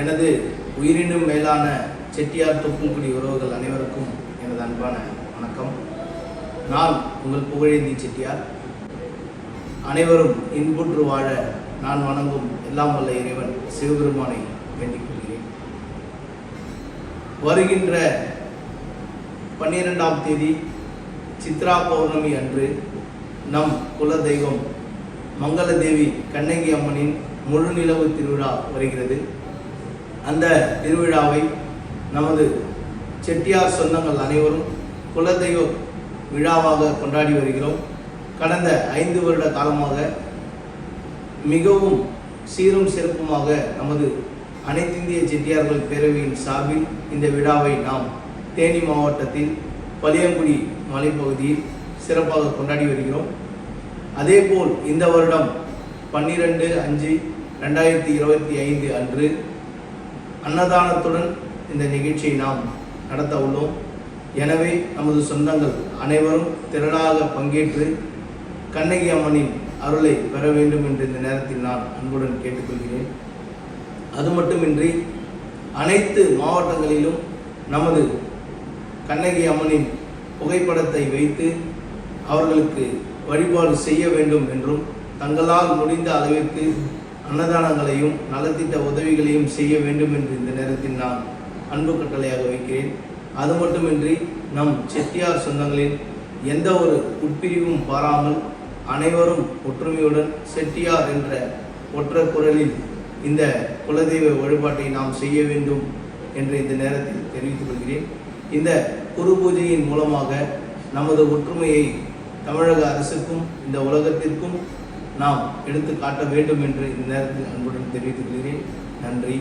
எனது உயிரினும் மேலான செட்டியார் தொப்புங்குடி உறவுகள் அனைவருக்கும் எனது அன்பான வணக்கம். நான் உங்கள் புகழேந்தி செட்டியார். அனைவரும் இன்புற்று வாழ நான் வணங்கும் எல்லாம் வல்ல இறைவன் சிவபெருமானை வேண்டிக் கொள்கிறேன். வருகின்ற பன்னிரெண்டாம் தேதி சித்ரா பௌர்ணமி அன்று நம் குலதெய்வம் மங்களதேவி கண்ணகி அம்மனின் முழு நிலவு திருவிழா வருகிறது. அந்த திருவிழாவை நமது செட்டியார் சொந்தங்கள் அனைவரும் குலதெய்வ விழாவாக கொண்டாடி வருகிறோம். கடந்த ஐந்து வருட காலமாக மிகவும் சீரும் சிறப்புமாக நமது அனைத்திந்திய செட்டியார்கள் பேரவையின் சார்பில் இந்த விழாவை நாம் தேனி மாவட்டத்தில் பளியங்குடி மலைப்பகுதியில் சிறப்பாக கொண்டாடி வருகிறோம். அதேபோல் இந்த வருடம் பன்னிரெண்டு அஞ்சு ரெண்டாயிரத்தி இருபத்தி ஐந்து அன்று அன்னதானத்துடன் இந்த நிகழ்ச்சியை நாம் நடத்த உள்ளோம். எனவே நமது சொந்தங்கள் அனைவரும் திரளாக பங்கேற்று கண்ணகி அம்மனின் அருளை பெற வேண்டும் என்று இந்த நேரத்தில் நான் அன்புடன் கேட்டுக்கொள்கிறேன். அது மட்டுமின்றி அனைத்து மாவட்டங்களிலும் நமது கண்ணகி அம்மனின் புகைப்படத்தை வைத்து அவர்களுக்கு வழிபாடு செய்ய வேண்டும் என்றும் தங்களால் முடிந்த அளவிற்கு அன்னதானங்களையும் நலத்திட்ட உதவிகளையும் செய்ய வேண்டும் என்று இந்த நேரத்தில் நான் அன்பு கட்டளையாக வைக்கிறேன். அது மட்டுமின்றி நம் செட்டியார் சொந்தங்களின் எந்த ஒரு உட்பிரிவும் பாராமல் அனைவரும் ஒற்றுமையுடன் செட்டியார் என்ற ஒற்ற குரலில் இந்த குலதெய்வ வழிபாட்டை நாம் செய்ய வேண்டும் என்று இந்த நேரத்தில் தெரிவித்துக் கொள்கிறேன். இந்த குரு பூஜையின் மூலமாக நமது ஒற்றுமையை தமிழக அரசுக்கும் இந்த உலகத்திற்கும் நாம் எடுத்து காட்ட வேண்டும் என்று இந்த நேரத்தில் அன்புடன் தெரிவித்துக் கொள்கிறேன். நன்றி.